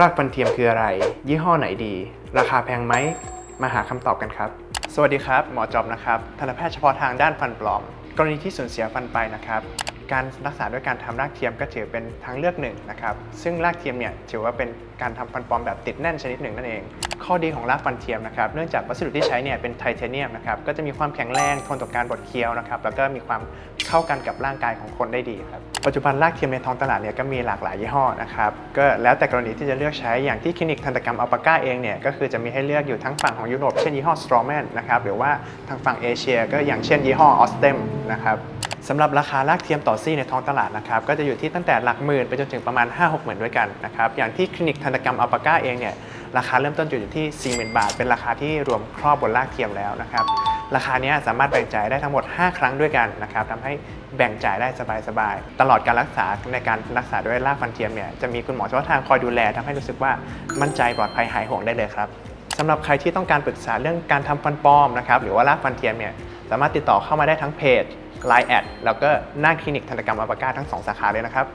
รากฟันเทียมคืออะไร ยี่ห้อไหนดี ราคาแพงไหม มาหาคำตอบกันครับ สวัสดีครับ หมอจอบนะครับ ทันตแพทย์เฉพาะทางด้านฟันปลอม กรณีที่สูญเสียฟันไปนะครับ การรักษาด้วยการทำรากเทียมก็ถือเป็นทางเลือกหนึ่งนะครับซึ่งรากเทียมเนี่ยถือว่าเป็นการทำฟันปลอมแบบติดแน่นชนิดหนึ่งนั่นเอง ข้อดีของรากฟันเทียมนะครับเนื่องจากวัสดุที่ใช้เนี่ยเป็นไทเทเนียมนะครับก็จะมีความแข็งแรงทนต่อการบดเคี้ยวนะครับแล้วก็มีความเข้ากันกับร่างกายของคนได้ดีครับปัจจุบันรากเทียมในท้องตลาดเนี่ยก็มีหลากหลายยี่ห้อนะครับก็แล้วแต่กรณีที่จะเลือกใช้อย่างที่คลินิกทันตกรรมอัลปาก้าเองเนี่ยก็คือจะมีให้เลือกอยู่ทั้งฝั่งของยุโรปเช่นยี่ห้อ Strawman นะครับหรือว่าทางฝั่งเอเชีย ก็อย่างเช่นยี่ห้อ Ostem นะครับ สำหรับราคารากเทียมต่อซี่ในท้องตลาดนะครับก็จะอยู่ที่ตั้งแต่หลักหมื่นไปจนถึงประมาณ 5 6หมื่นด้วยกันนะครับอย่างที่คลินิกทันตกรรมอัลปาก้าเองเนี่ยราคาเริ่มต้นอยู่ที่ 40,000 บาท เป็นราคาที่รวมครอบบนรากเทียมแล้วนะครับราคาเนี้ยสามารถแบ่งจ่ายได้ทั้งหมด 5 ครั้งด้วยกันนะครับทำให้แบ่งจ่ายได้สบายๆ ตลอดการรักษาในการรักษาด้วยรากฟันเทียมเนี่ยจะมีคุณหมอเฉพาะทางคอยดูแลทำให้รู้สึกว่ามั่นใจปลอดภัยหายห่วงได้เลยครับสำหรับใครที่ต้องการปรึกษาเรื่องการทำฟันปลอมนะครับหรือว่ารากฟันเทียมเนี่ย สามารถติดต่อเข้ามาได้ทั้งเพจ Line แอดแล้วก็หน้าคลินิกทันตกรรมอัลปากาทั้ง 2 สาขาเลยนะครับ